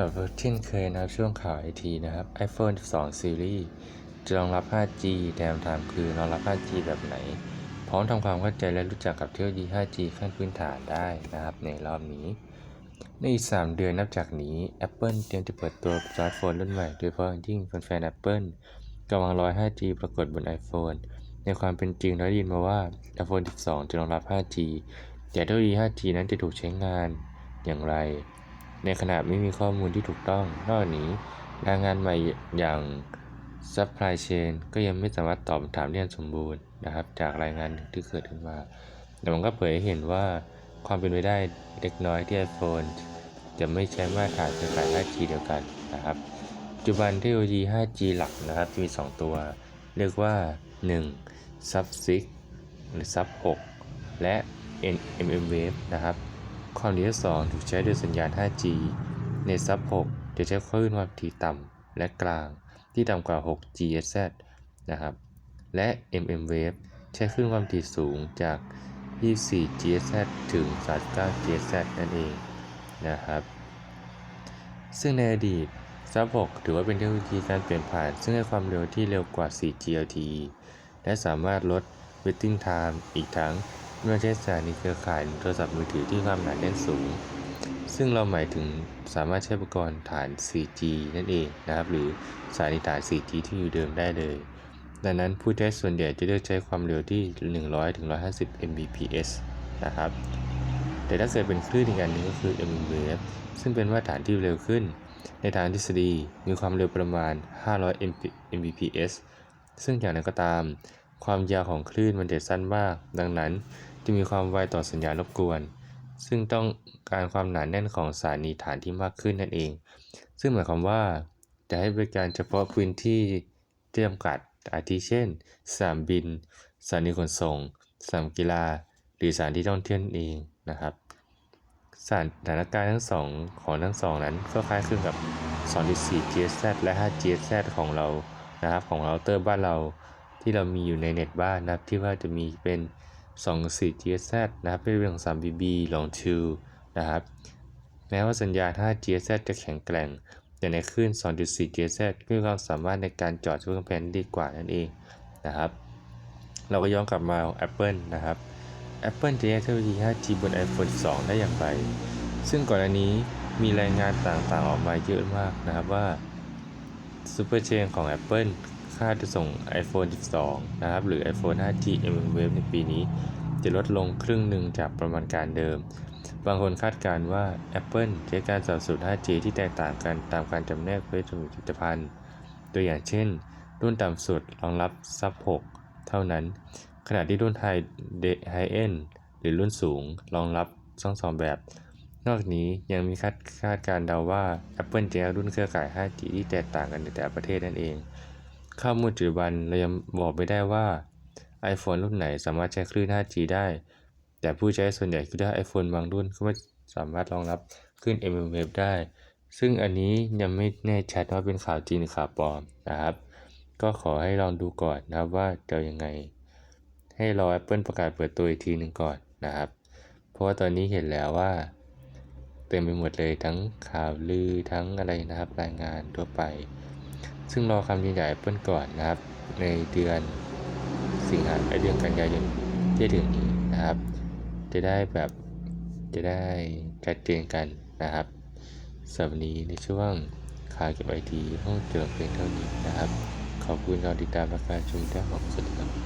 ครับเช่นเคยนะครับช่วงข่าวไอทีนะครับ iPhone 12 Series จะรองรับ 5G แต่คำถามคือรองรับ 5G แบบไหน พร้อมทำความเข้าใจและรู้จักกับเทคโนโลยี 5G ขั้นพื้นฐานได้นะครับในรอบนี้ ในอีก 3 เดือนนับจากนี้ Apple เตรียมจะเปิดตัวสมาร์ทโฟนรุ่นใหม่ โดยเฉพาะยิ่งแฟนๆ Apple กำลังรอ 5G ปรากฏบน iPhone ในความเป็นจริงเราได้ยินมาว่า iPhone 12 จะรองรับ 5G แต่เทคโนโลยี 5G นั้นจะถูกใช้งานอย่างไร ในขณะไม่มีข้อมูลที่ถูกต้อง นอกจากนี้รายงานใหม่อย่าง Supply Chain ก็ยังไม่สามารถตอบคำถามได้อย่างสมบูรณ์นะครับ จากรายงานที่เกิดขึ้นมา แต่มันก็เผยให้เห็นว่าความเป็นไปได้เล็กน้อยที่ iPhone จะไม่ใช้มาตรฐานเครือข่าย 5G เดียวกันนะครับปัจจุบันเทคโนโลยี 5G หลักนะครับมี 2 ตัว เรียกว่า 1. Sub 6หรือ Sub 6และ NMM Wave นะครับ ความถี่ที่2ถูกใช้โดยสัญญาณ 5G ใน Sub 6จะใช้คลื่นความถี่ต่ำและกลางที่ต่ำกว่า 6 GHz นะครับ และ MM Wave ใช้คลื่นความถี่สูงจาก 24 GHz ถึง 39 GHz นั่นเองนะครับ ซึ่งในอดีต Sub 6ถือว่าเป็นเทคโนโลยีการเปลี่ยนผ่าน ซึ่งให้ความเร็วที่เร็วกว่า 4G LTE และสามารถลด waiting time อีกทั้ง เมื่อใช้สถานีเครือข่ายโทรศัพท์มือถือที่ความหนาแน่นสูง ซึ่งเราหมายถึงสามารถใช้อุปกรณ์ฐาน 4G นั่นเองนะครับ หรือสถานีฐาน 4G ที่อยู่เดิมได้เลย ดังนั้นผู้ใช้ส่วนใหญ่จะเลือกใช้ความเร็วที่ 100-150 Mbps นะครับ แต่ถ้าเกิดเป็นคลื่นอีกอันนึงก็คือ mmWave ซึ่งเป็นมาตรฐานที่เร็วขึ้น ในทางทฤษฎีมีความเร็วประมาณ 500 Mbps ซึ่งอย่างไรก็ตาม ความยาวของคลื่นมันจะสั้นมาก ดังนั้น จะมีความไวต่อสัญญาณรบกวน ซึ่งต้องการความหนาแน่นของสถานีฐานที่มากขึ้นนั่นเอง ซึ่งหมายความว่าจะให้บริการเฉพาะพื้นที่ที่จำกัดอาทิเช่นสนามบินสถานีขนส่งสนามกีฬา หรือสถานที่ท่องเที่ยวนั่นเองนะครับสถานการณ์ทั้งสองของทั้งสองนั้นก็คล้ายคลึงกับ 2.4 GHz และ 5 GHz ของเรานะครับของเราเตอร์บ้านเราที่เรามีอยู่ในเน็ตบ้านนะครับที่ว่าจะมีเป็น 2.4 GHz นะครับเป็นเรื่องของ 3BB Long 2นะครับ แม้ว่าสัญญาณ5 GHz จะแข็งแกร่ง แต่ในคลื่น 2.4 GHz ก็มีความสามารถในการจอดทุกกำแพงดีกว่านั่นเองนะครับ เราก็ย้อนกลับมาของ Apple นะครับ Apple จะแยกเทคโนโลยี 5G บน iPhone 2 ได้อย่างไร ซึ่งก่อนอันนี้มีรายงานต่างๆออกมาเยอะมากนะครับว่า Super Chain ของ Apple คาดจะส่ง iPhone 12 นะครับ หรือ iPhone 5G mm Wave ในปีนี้ จะลดลงครึ่งหนึ่งจากประมาณการเดิม บางคนคาดการณ์ว่า Apple ใช้การสับสน 5G ที่แตกต่างกันตามการจำแนกผลิตภัณฑ์ ตัวอย่างเช่น รุ่นต่ำสุดรองรับ Sub 6เท่านั้น ขณะที่รุ่น High High End หรือรุ่นสูงรองรับทั้งสองแบบ นอกจากนี้ยังมีคาดคาดการเดาว่า Apple จะรุ่นเครือข่าย 5G ที่แตกต่างกันในแต่ละประเทศนั่นเอง ข้อมูลปัจจุบันเรายังบอกไม่ได้ว่า iPhone รุ่นไหนสามารถใช้คลื่น 5G ได้ แต่ผู้ใช้ส่วนใหญ่คิดว่า iPhone บางรุ่นก็ไม่สามารถรองรับคลื่น mm Wave ได้ ซึ่งอันนี้ยังไม่แน่ชัดว่าเป็นข่าวจริงหรือข่าวปลอมนะครับ ก็ขอให้ลองดูก่อนนะครับว่าจะยังไง ให้รอ Apple ประกาศเปิดตัวอีกทีหนึ่งก่อนนะครับ เพราะว่าตอนนี้เห็นแล้วว่าเต็มไปหมดเลยทั้งข่าวลือทั้งอะไรนะครับรายงานทั่วไป ซึ่งรอคำยืนยัน Apple ก่อนนะครับ ในเดือนสิงหาคมเดือนกันยายนที่ถึงนี้นะครับ จะได้แบบจะได้ชัดเจนกันนะครับสำหรับนี้ในช่วงข่าวเก็บไอทีห้องเจอเพียงเท่านี้นะครับ ขอบคุณรอติดตามและการชมได้ของสวัสดีครับ